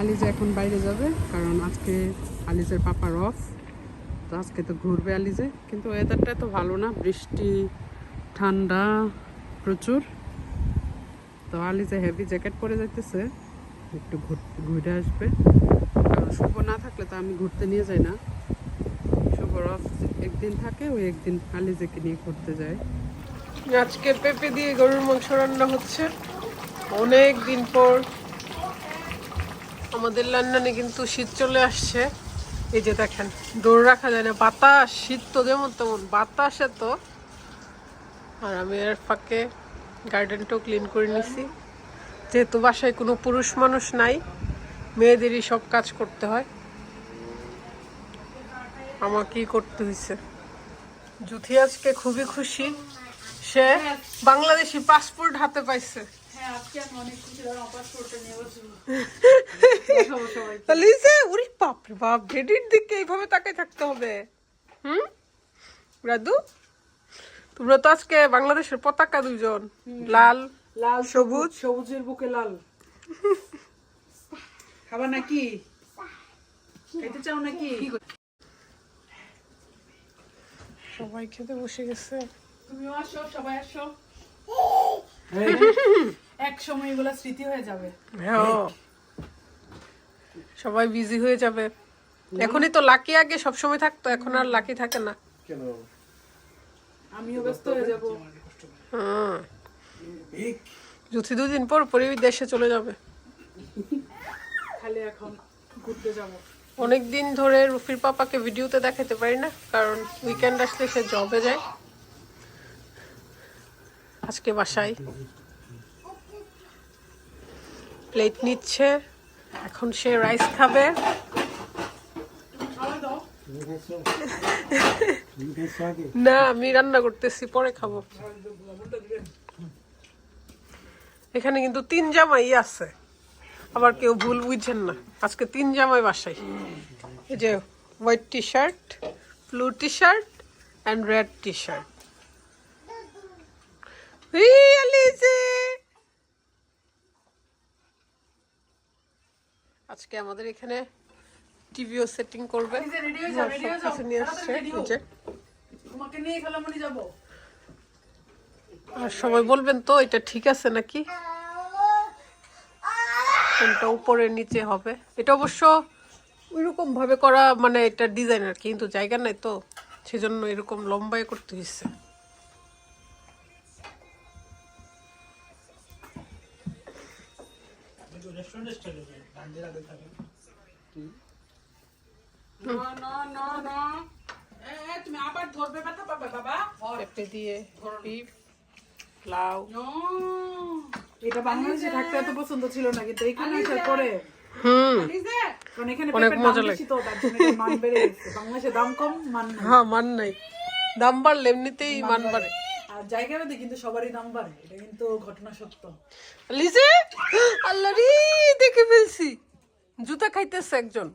আলিজা এখন বাইরে যাবে, কারণ আজকে আলিজের পাপার অফ তো আজকে তো ঘুরবে আলিজে, কিন্তু ওয়েদারটা তো ভালো না, বৃষ্টি, ঠান্ডা প্রচুর। তো আলিজে হেভি জ্যাকেট পরে যাইতেছে, একটু ঘুর- আসবে। কারণ শুভ না থাকলে তো আমি ঘুরতে নিয়ে যাই না। শুভর অফ একদিন থাকে, ওই একদিন আলিজেকে নিয়ে ঘুরতে যায়। আজকে পেঁপে দিয়ে গরুর মাংস রান্না হচ্ছে। অনেক দিন পর আমাদের লন্ডনে কিন্তু শীত চলে আসছে। এই যে দেখেন দৌড় রাখা যায় না বাতাস শীত তো যেমন তেমন বাতাস এত। আর আমি এর ফাঁকে গার্ডেনটাও ক্লিন করে নিছি। যেহেতু বাসায় কোনো পুরুষ মানুষ নাই মেয়েদেরই সব কাজ করতে হয়। আমাকেই করতে হয়েছে জুথি আজকে খুবই খুশি। সে বাংলাদেশি পাসপোর্ট হাতে পাইছে। তাহলে এই যে, বাপরে বাপ ডেডির দিকে এইভাবে তাকাই থাকতে হবে। হুম? রাদু তোমরা তো আজকে বাংলাদেশের পতাকা দুজন লাল লাল সবুজ। সবুজের বুকে লাল। খাবার নাকি? খাইতে চাও নাকি? সবাই খেতে বসে গেছে। তুমিও আসো সবাই আসো। এক সময় এগুলো স্মৃতি হয়ে যাবে। হ্যাঁ। সবাই বিজি হয়ে যাবে। এখনই তো লাকি আগে সবসময় থাকতো এখন আর লাকি থাকে না। কেন? আমিও ব্যস্ত হয়ে যাব। হুম জুথি দুদিন পর পরই দেশে চলে যাবে। খালি এখন ঘুরতে যাব। অনেক দিন ধরে রুফির পাপাকে ভিডিওতে দেখাতে পারি না কারণ উইকেন্ড আসলে সে জবে যায়। আজকে বাসায়। প্লেট নিচ্ছে। এখন সে রাইস খাবে। না, আমি রান্না করতেছি, পরে খাব। এখানে কিন্তু তিন জামাই আছে। আবার কেউ ভুল বুঝছেন না। আজকে তিন জামাই বাসায়। এই যে white T shirt blue T shirt and red T shirt আজকে আমাদের এখানে টিভিও সেটিং করবে। নিয়ে আসছে আর সবাই বলবেন তো এটা ঠিক আছে নাকি? কোনটা উপরে নিচে হবে? এটা অবশ্য ওইরকম ভাবে করা মানে এটা ডিজাইন আর কি কিন্তু জায়গা নাই তো সেজন্য এরকম লম্বায় করতে হয়েছে না না না না। এ এ, তুমি আবার ধরবে ব্যথা পাবে বাবা। পেঁপে দিয়ে বিফ লাউ। এটা বাংলাদেশে থাকতে এত পছন্দ ছিল না কিন্তু এখানে আসার পরে হুম। অনেক মজা লাগে। মান মান। হ্যাঁ মান নাই। দাম বাড়লে এমনিতেই মান বাড়ে। জায়গা ভেদে কিন্তু সবারই দাম বাড়ে এটা কিন্তু ঘটনা সত্য। লিজে আল্লাহ রে দেখে ফেলছি। জুতা খাইতেছে একজন।